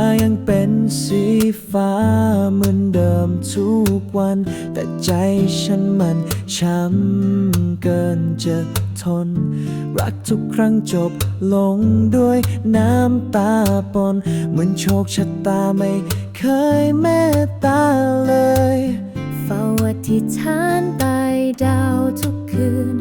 ายังเป็นสีฟ้าเหมือนเดิมทุกวัน แต่ใจฉันมันช้ำเกินจะทน รักทุกครั้งจบลงด้วยน้ำตาปน เหมือนโชคชะตาไม่เคยเมตตาเลย เฝ้าอธิษฐานใต้ดาวทุกคืน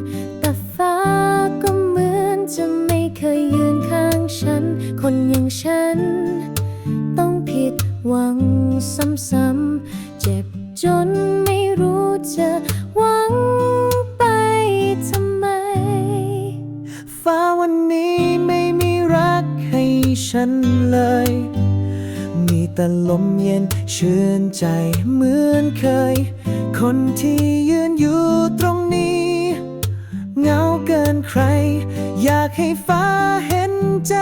วังซ้ำๆเจ็บจนไม่รู้จะหวังไปทำไม ฟ้าวันนี้ไม่มีรักให้ฉันเลย มีแต่ลมเย็นชื่นใจเหมือนเคย คนที่ยืนอยู่ตรงนี้เหงาเกินใคร อยากให้ฟ้าเห็นใจ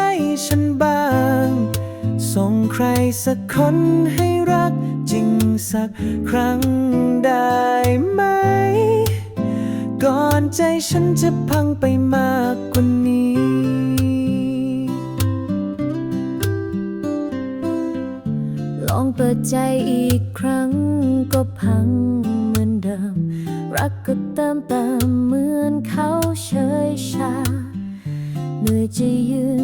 ฉันบ้าง ส่งใครสักคนให้รักจริงสักครั้งได้ไหม ก่อนใจฉันจะพังไปมากกว่านี้ ลองเปิดใจอีกครั้งก็พังเหมือนเดิม รักก็เติมเต็มเหมือนเขาเฉยชาเหนื่อยจะยืน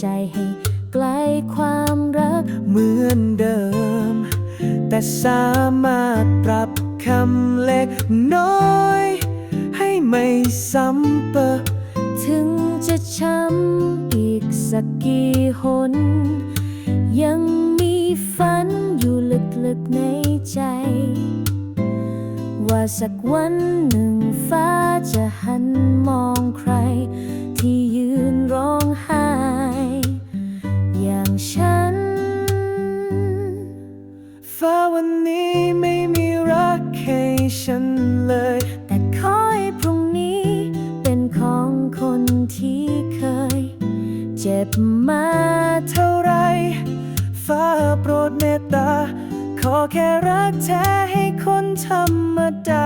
ใจให้ไกลความรักเหมือนเดิม แต่สามารถปรับคำเล็กน้อย ให้ไม่ซ้ำเปิดถึงจะช้ำอีกสักกี่หน ยังมีฝันอยู่ลึกๆในใจ ว่าสักวันหนึ่งฟ้าจะหันมองใครที่ยืน ฟ้าวันนี้ไม่มีรักให้ฉันเลย แต่ขอให้พรุ่งนี้ เป็นของคนที่เคย เจ็บมาเท่าไร ฟ้าโปรดเมตตา ขอแค่รักแท้ให้คนธรรมดา